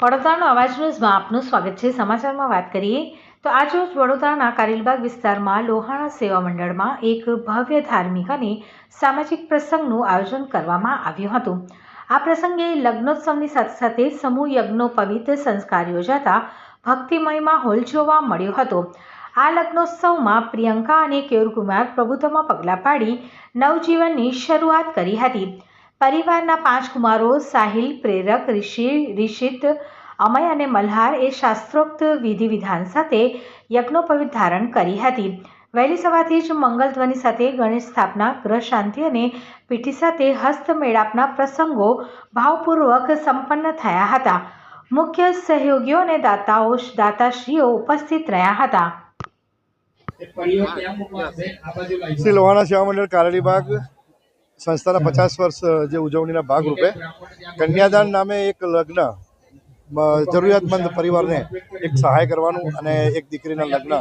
વડોદરાનો અવાજ ન્યૂઝમાં આપનું સ્વાગત છે. સમાચારમાં વાત કરીએ તો આજરોજ વડોદરાના કારેલબાગ વિસ્તારમાં લોહાણા સેવા મંડળમાં એક ભવ્ય ધાર્મિક અને સામાજિક પ્રસંગનું આયોજન કરવામાં આવ્યું હતું. આ પ્રસંગે લગ્નોત્સવની સાથે સાથે સમૂહ યજ્ઞોપવિત સંસ્કાર યોજાતા ભક્તિમય માહોલ જોવા મળ્યો હતો. આ લગ્નોત્સવમાં પ્રિયંકા અને કેયુરકુમાર પ્રભુત્વમાં પગલાં પાડી નવજીવનની શરૂઆત કરી હતી. પરિવારના પાંચ કુમારો સાહિલ પ્રેરક ઋષિ ઋષિત અમય અને મલ્હાર એ શાસ્ત્રોક્ત વિધિ વિધાન સાથે યજ્ઞોપવિત ધારણ કરી હતી. વહેલી સવારથી જ મંગલ ધ્વનિ સાથે ગણેશ સ્થાપના ગ્રહ શાંતિ અને પીઠી સાથે હસ્તમેળાપના પ્રસંગો ભાવપૂર્વક સંપન્ન થયા હતા. મુખ્ય સહયોગીઓ અને દાતાઓ દાતાશ્રીઓ ઉપસ્થિત રહ્યા હતા. શ્રી લોહાણા સેવા મંડળ કારેલીબાગ સંસ્થાના પચાસ વર્ષ જે ઉજવણીના ભાગરૂપે કન્યાદાન નામે એક લગ્ન જરૂરિયાતમંદ પરિવારને એક સહાય કરવાનું અને એક દીકરીના લગ્ન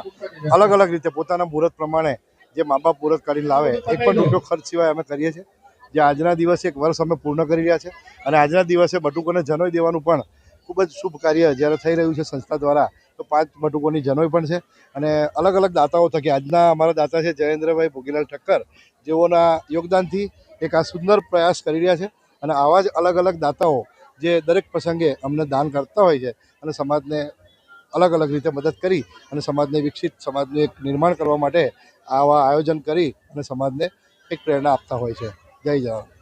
અલગ અલગ રીતે પોતાના મુહૂર્ત પ્રમાણે જે મા બાપ મુહૂર્ત કાઢીને લાવે એક પણ રૂપિયો ખર્ચ સિવાય અમે કરીએ છીએ. જે આજના દિવસે એક વર્ષ અમે પૂર્ણ કરી રહ્યા છે અને આજના દિવસે બટુકોને જનોઈ દેવાનું પણ ખૂબ જ શુભ કાર્ય જ્યારે થઈ રહ્યું છે સંસ્થા દ્વારા, તો પાંચ બટુકોની જનોઈ પણ છે. અને અલગ અલગ દાતાઓ થકી, આજના અમારા દાતા છે જયેન્દ્રભાઈ ભોગીલાલ ઠક્કર, જેઓના યોગદાનથી એક આ સુંદર પ્રયાસ કરી રહ્યા છે અને આવા જ અલગ અલગ દાતાઓ જે દરેક પ્રસંગે અમને દાન કરતા હોય છે અને સમાજને અલગ અલગ રીતે મદદ કરી અને સમાજને વિકસિત સમાજનું એક નિર્માણ કરવા માટે આવા આયોજન કરી અને સમાજને એક પ્રેરણા આપતા હોય છે. જય જવાન.